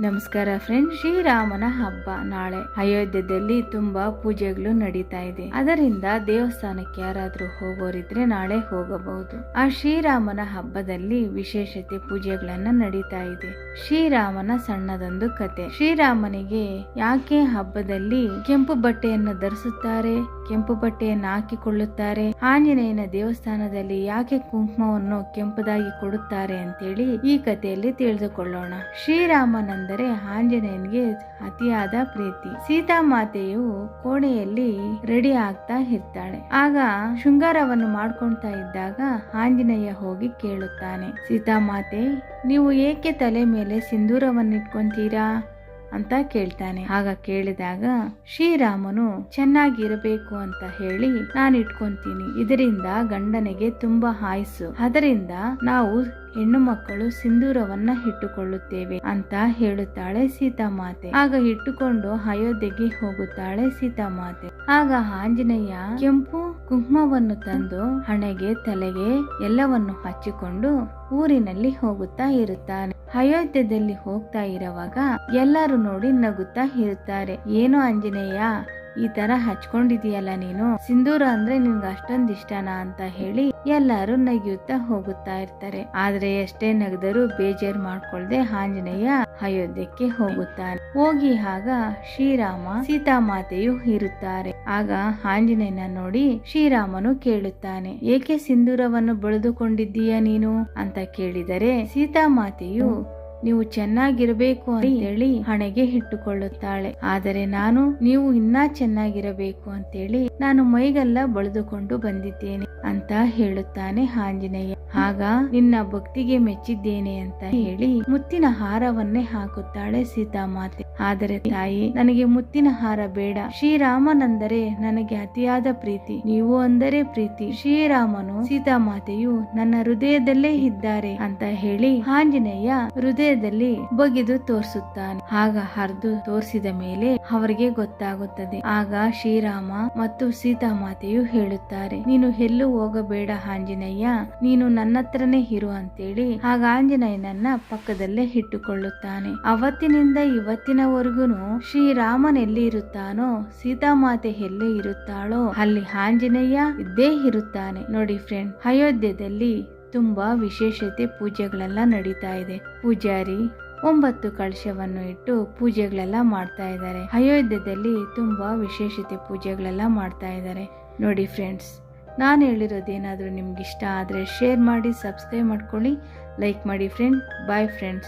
ನಮಸ್ಕಾರ ಫ್ರೆಂಡ್ ಶ್ರೀರಾಮನ ಹಬ್ಬ ನಾಳೆ ಅಯೋಧ್ಯದಲ್ಲಿ ತುಂಬಾ ಪೂಜೆಗಳು ನಡೀತಾ ಇದೆ. ಅದರಿಂದ ದೇವಸ್ಥಾನಕ್ಕೆ ಯಾರಾದ್ರೂ ಹೋಗೋರಿದ್ರೆ ನಾಳೆ ಹೋಗಬಹುದು. ಆ ಶ್ರೀರಾಮನ ಹಬ್ಬದಲ್ಲಿ ವಿಶೇಷತೆ ಪೂಜೆಗಳನ್ನ ನಡೀತಾ ಇದೆ. ಶ್ರೀರಾಮನ ಸಣ್ಣದೊಂದು ಕತೆ. ಶ್ರೀರಾಮನಿಗೆ ಯಾಕೆ ಹಬ್ಬದಲ್ಲಿ ಕೆಂಪು ಬಟ್ಟೆಯನ್ನು ಧರಿಸುತ್ತಾರೆ, ಕೆಂಪು ಬಟ್ಟೆಯನ್ನು ಹಾಕಿಕೊಳ್ಳುತ್ತಾರೆ, ಆಂಜನೇಯನ ದೇವಸ್ಥಾನದಲ್ಲಿ ಯಾಕೆ ಕುಂಕುಮವನ್ನು ಕೆಂಪುದಾಗಿ ಕೊಡುತ್ತಾರೆ ಅಂತೇಳಿ ಈ ಕಥೆಯಲ್ಲಿ ತಿಳಿದುಕೊಳ್ಳೋಣ. ಶ್ರೀರಾಮನೆಂದರೆ ಆಂಜನೇಯನಿಗೆ ಅತಿಯಾದ ಪ್ರೀತಿ. ಸೀತಾಮಾತೆಯು ಕೋಣೆಯಲ್ಲಿ ರೆಡಿ ಆಗ್ತಾ ಇರ್ತಾಳೆ. ಆಗ ಶೃಂಗಾರವನ್ನು ಮಾಡ್ಕೊಳ್ತಾ ಇದ್ದಾಗ ಆಂಜನೇಯ ಹೋಗಿ ಕೇಳುತ್ತಾನೆ ಸೀತಾಮಾತೆ ನೀವು ಏಕೆ ತಲೆ ಮೇಲೆ ಸಿಂಧೂರವನ್ನು ಇಟ್ಕೊಂತೀರಾ ಅಂತ ಕೇಳ್ತಾನೆ. ಆಗ ಕೇಳಿದಾಗ, ಶ್ರೀರಾಮನು ಚೆನ್ನಾಗಿರಬೇಕು ಅಂತ ಹೇಳಿ ನಾನು ಇಟ್ಕೊಂತೀನಿ ಇದರಿಂದ ಗಂಡನಿಗೆ ತುಂಬಾ ಆಯ್ಸು ಅದರಿಂದ ನಾವು ಹೆಣ್ಣು ಮಕ್ಕಳು ಸಿಂಧೂರವನ್ನ ಇಟ್ಟುಕೊಳ್ಳುತ್ತೇವೆ ಅಂತ ಹೇಳುತ್ತಾಳೆ ಸೀತಾಮಾತೆ. ಆಗ ಇಟ್ಟುಕೊಂಡು ಅಯೋಧ್ಯೆಗೆ ಹೋಗುತ್ತಾಳೆ ಸೀತಾಮಾತೆ. ಆಗ ಆಂಜನೇಯ ಕೆಂಪು ಕುಂಕುಮವನ್ನು ತಂದು ಹಣೆಗೆ, ತಲೆಗೆ ಎಲ್ಲವನ್ನು ಹಚ್ಚಿಕೊಂಡು ಊರಿನಲ್ಲಿ ಹೋಗುತ್ತಾ ಇರುತ್ತಾನೆ. ಅಯೋಧ್ಯದಲ್ಲಿ ಹೋಗ್ತಾ ಇರುವಾಗ ಎಲ್ಲರೂ ನೋಡಿ ನಗುತ್ತಾ ಇರುತ್ತಾರೆ. ಏನು ಆಂಜನೇಯ? ಈ ತರ ಹಚ್ಕೊಂಡಿದೀಯಲ್ಲ ನೀನು? ಸಿಂಧೂರ ಅಂದ್ರೆ ನಿನ್ಗೆ ಅಷ್ಟೊಂದ್ ಇಷ್ಟನಾ ಅಂತ ಹೇಳಿ ಎಲ್ಲಾರು ನಗಿಯುತ್ತಾ ಹೋಗುತ್ತಾ ಇರ್ತಾರೆ. ಆದ್ರೆ ಎಷ್ಟೇ ನಗದರು ಬೇಜಾರ್ ಮಾಡ್ಕೊಳ್ದೆ ಆಂಜನೇಯ ಅಯೋಧ್ಯಕ್ಕೆ ಹೋಗುತ್ತಾನೆ. ಹೋಗಿ ಆಗ ಶ್ರೀರಾಮ ಸೀತಾಮಾತೆಯು ಇರುತ್ತಾರೆ. ಆಗ ಆಂಜನೇಯನ ನೋಡಿ ಶ್ರೀರಾಮನು ಕೇಳುತ್ತಾನೆ, ಏಕೆ ಸಿಂಧೂರವನ್ನು ಬಳಿದುಕೊಂಡಿದ್ದೀಯ ನೀನು? ಅಂತ ಕೇಳಿದರೆ ಸೀತಾಮಾತೆಯು ನೀವು ಚೆನ್ನಾಗಿರಬೇಕು ಅಂತ ಹೇಳಿ ಹಣೆಗೆ ಇಟ್ಟುಕೊಳ್ಳುತ್ತಾಳೆ. ಆದರೆ ನಾನು, ನೀವು ಇನ್ನ ಚೆನ್ನಾಗಿರಬೇಕು ಅಂತೇಳಿ ನಾನು ಮೈಗೆಲ್ಲ ಬಳಿದುಕೊಂಡು ಬಂದಿದ್ದೇನೆ ಅಂತ ಹೇಳುತ್ತಾನೆ ಆಂಜನೇಯ. ಆಗ, ನಿನ್ನ ಭಕ್ತಿಗೆ ಮೆಚ್ಚಿದ್ದೇನೆ ಅಂತ ಹೇಳಿ ಮುತ್ತಿನ ಹಾರವನ್ನೇ ಹಾಕುತ್ತಾಳೆ ಸೀತಾಮಾತೆ. ಆದರೆ ತಾಯಿ, ನನಗೆ ಮುತ್ತಿನ ಹಾರ ಬೇಡ. ಶ್ರೀರಾಮನಂದರೆ ನನಗೆ ಅತಿಯಾದ ಪ್ರೀತಿ. ನೀವು ಅಂದರೆ ಪ್ರೀತಿ. ಶ್ರೀರಾಮನು ಸೀತಾಮಾತೆಯು ನನ್ನ ಹೃದಯದಲ್ಲೇ ಇದ್ದಾರೆ ಅಂತ ಹೇಳಿ ಆಂಜನೇಯ ಹೃದಯದಲ್ಲಿ ಬಗೆದು ತೋರಿಸುತ್ತಾನೆ. ಆಗ ಹರಿದು ತೋರಿಸಿದ ಮೇಲೆ ಅವರಿಗೆ ಗೊತ್ತಾಗುತ್ತದೆ. ಆಗ ಶ್ರೀರಾಮ ಮತ್ತು ಸೀತಾಮಾತೆಯು ಹೇಳುತ್ತಾರೆ, ನೀನು ಎಲ್ಲೂ ಹೋಗಬೇಡ ಆಂಜನೇಯ. ನೀನು ನನ್ನ ಹತ್ರನೇ ಇರು ಅಂತೇಳಿ. ಆಗ ಆಂಜನೇಯನನ್ನ ಪಕ್ಕದಲ್ಲೇ ಇಟ್ಟುಕೊಳ್ಳುತ್ತಾನೆ. ಅವತ್ತಿನಿಂದ ಇವತ್ತಿನವರೆಗೂ ಶ್ರೀರಾಮನ್ ಎಲ್ಲಿ ಇರುತ್ತಾನೋ, ಸೀತಾಮಾತೆ ಎಲ್ಲಿ ಇರುತ್ತಾಳೋ, ಅಲ್ಲಿ ಆಂಜನೇಯ ಇದ್ದೇ ಇರುತ್ತಾನೆ. ನೋಡಿ ಫ್ರೆಂಡ್ ಅಯೋಧ್ಯದಲ್ಲಿ ತುಂಬಾ ವಿಶೇಷತೆ ಪೂಜೆಗಳೆಲ್ಲ ನಡೀತಾ ಇದೆ. ಪೂಜಾರಿ ಒಂಬತ್ತು ಕಳಶವನ್ನು ಇಟ್ಟು ಪೂಜೆಗಳೆಲ್ಲ ಮಾಡ್ತಾ ಇದ್ದಾರೆ. ಅಯೋಧ್ಯದಲ್ಲಿ ತುಂಬಾ ವಿಶೇಷತೆ ಪೂಜೆಗಳೆಲ್ಲ ಮಾಡ್ತಾ ಇದ್ದಾರೆ. ನೋಡಿ ಫ್ರೆಂಡ್ಸ್ ನಾನು ಹೇಳಿರೋದೇನಾದರೂ ನಿಮ್ಗೆ ಇಷ್ಟ ಆದರೆ ಶೇರ್ ಮಾಡಿ ಸಬ್ಸ್ಕ್ರೈಬ್ ಮಾಡ್ಕೊಳ್ಳಿ. ಲೈಕ್ ಮಾಡಿ ಫ್ರೆಂಡ್ ಬಾಯ್ ಫ್ರೆಂಡ್ಸ್